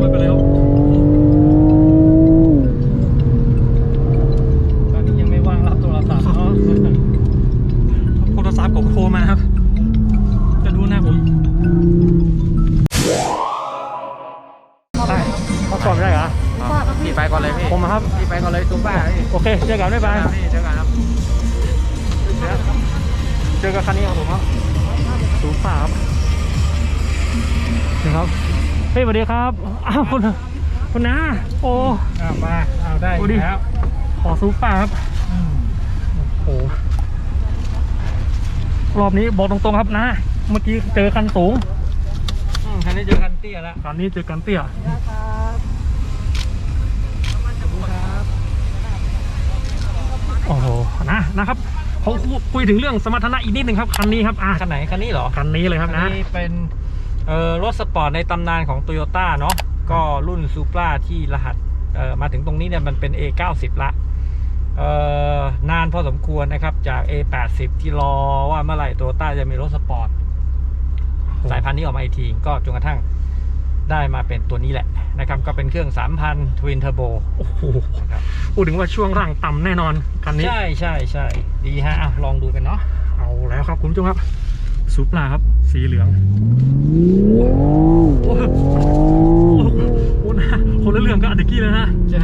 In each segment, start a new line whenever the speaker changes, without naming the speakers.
ไม่เป็นไรครับตอนนี้ยังไม่ว่างรับโทรศัพท์เนาะโทรศัพท์ผมโทรมาครับ จะดูหน้าผมได้เขาสอบไม่ได้เหรอ
พี่ไปก่อนเลยพี่
ผมครับ
พี่ไปก่อนเลยตุ้มบ้าพี่
โอเคเจอกันบ๊ายบาย
พี่เจอกันครับ
เจอกับคันนี้ครับผมครับสูงฝ่าครับนี่ครับ เฮ้ยสวัสดีครับ อ้าวคุณคุณนาโอ้
เอามาเอาได้
ดูดิ
แล้ว
ขอซูฝ่าครับโอ้โหรอบนี้บอกตรงๆครับนะ เมื่อกี้เจอคันสูง
อืมคันนี้เจอคันเตี้ยแล้ว
คันนี้เจอกันเตี้ยโอ้โหนะนะครับเขาคุยถึงเรื่องสมรรถนะอีกนิดนึงครับคันนี้ครับอะ
คันไหนคันนี้เหรอ
คันนี้เลยครับ
คัน
นะ
นี้เป็น เอ่อรถสปอร์ตในตำนานของโตโยต้าเนาะก็รุ่นซูปราที่รหัสเอ่อมาถึงตรงนี้เนี่ยมันเป็น A90 ละเอ่อนานพอสมควรนะครับจาก A80 ที่รอว่าเมื่อไหร่โตโยต้าจะมีรถสปอร์ตสายพันธุ์นี้ออกมาอีกทีก็จนกระทั่งได้มาเป็นตัวนี้แหละนะครับ ก็เป็นเครื่อง 3,000 Twin Turbo
โอ้โห
นะครับ
พูดถึงว่าช่วงร่างต่ำแน่นอนคันนี้
ใช่ใช่ใช่ดีฮะอะลองดูกันเนาะ
เอาแล้วครับคุณผู้ชมครับ ซูปลาครับ สีเหลือง โอ้โหโอ้โหโอ้โหนะคนละเรื่องก็อันเดกี้เลยนะ
ใช่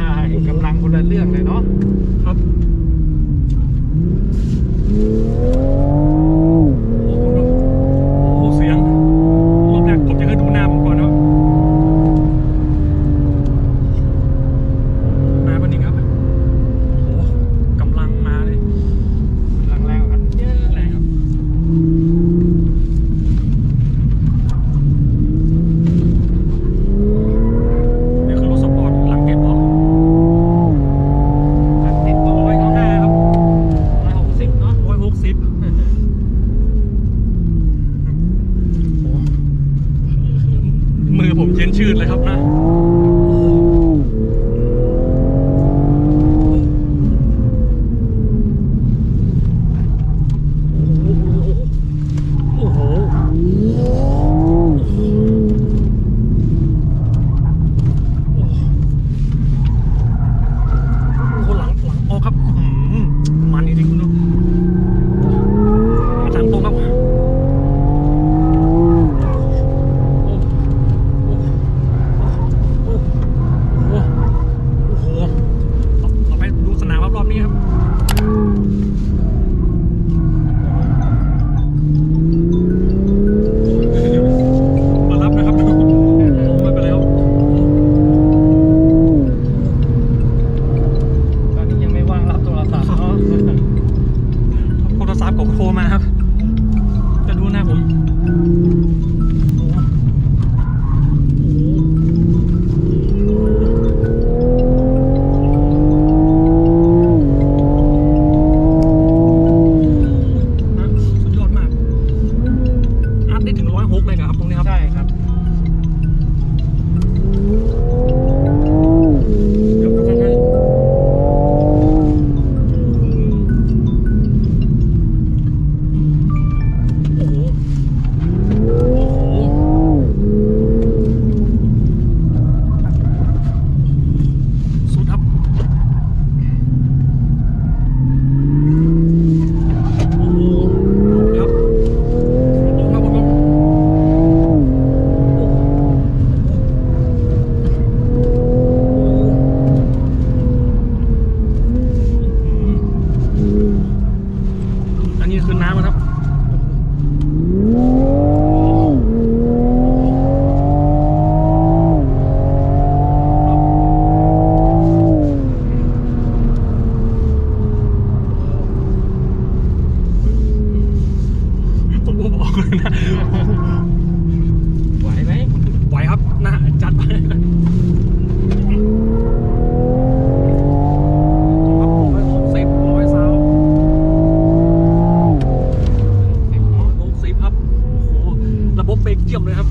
บบเบรกเยี่ยมเลยครับ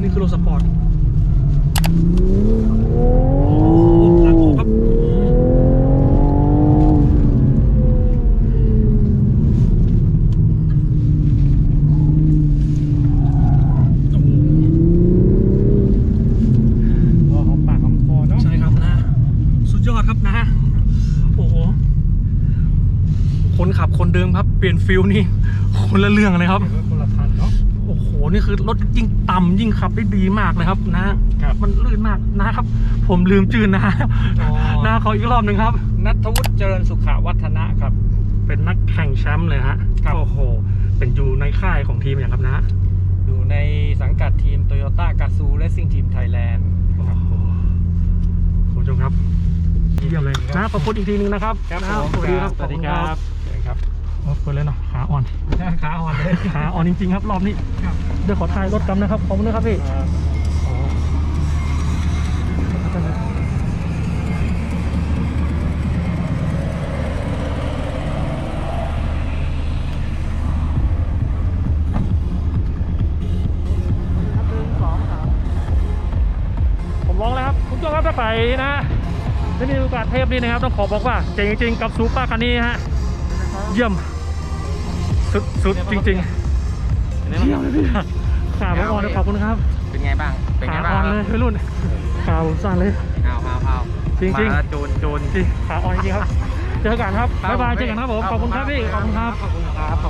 นี่คือรถสปอร์ตหลังครับคนขับคนเดิมครับ เปลี่ยนฟิลนี่คนละเรื่องเลยครับ
คนละคันเนาะ
โอ้โหนี่คือรถยิ่งต่ำยิ่งขับได้ดีมากเลยครับนะครับ มันลื่นมากนะครับ ผมลืมจืนนะ
อ๋อ
นะขออีกรอบหนึ่งครับ
นัทวุฒิเจริญสุขวัฒนะครับ
เป็นนักแข่งแชมป์เลยฮะ
ครับ
โอ้โห เป็นอยู่ในค่ายของทีมอย่างครับนะ
อยู่ในสังกัดทีม Toyota g a z o o Racing Team Thailand
โอ้โหคุณผู้ชมครับเยี่ยมเลยนะขอบคุณอีกทีหนึงนะครับ
ครับ
นะ
ผม
สวัสดีครับ
สวัสดีครับ เชิญครับ
โอ้เปิดเลยเนาะขาอ่อน
ขาอ่อนเลย
ขาอ่อนจริงๆครับรอบนี้
ครับ
เดี๋ยวขอถ่ายรถกำนะครับขอบคุณนะครับพี่โอ้ผมลองแล้วครับคุณผู้ชมครับถ้าไปนะได้มีโอกาสเทปนี้นะครับ ต้องขอบอกว่า เจ๋งจริงๆกับซูเปอร์คันนี้ฮะ เยี่ยม สุดสุดจริงๆเยี่ยมเลยพี่ขาผมอ่อนเลยขอบคุณครับ
เป็นไงบ้าง เป็น
ขา
ไงบ้าง
อ่อนเลยวัยรุ่นขาผมสั่นเลย
เอาเอาเอา
จริงๆ
มาแล้วจูนจูน
จริงขาอ่อนจริงๆครับ เจอกันครับ บ๊ายบาย เจอกันครับผม ขอบคุณครับพี่ ขอบคุณครับ
ขอบคุณครับ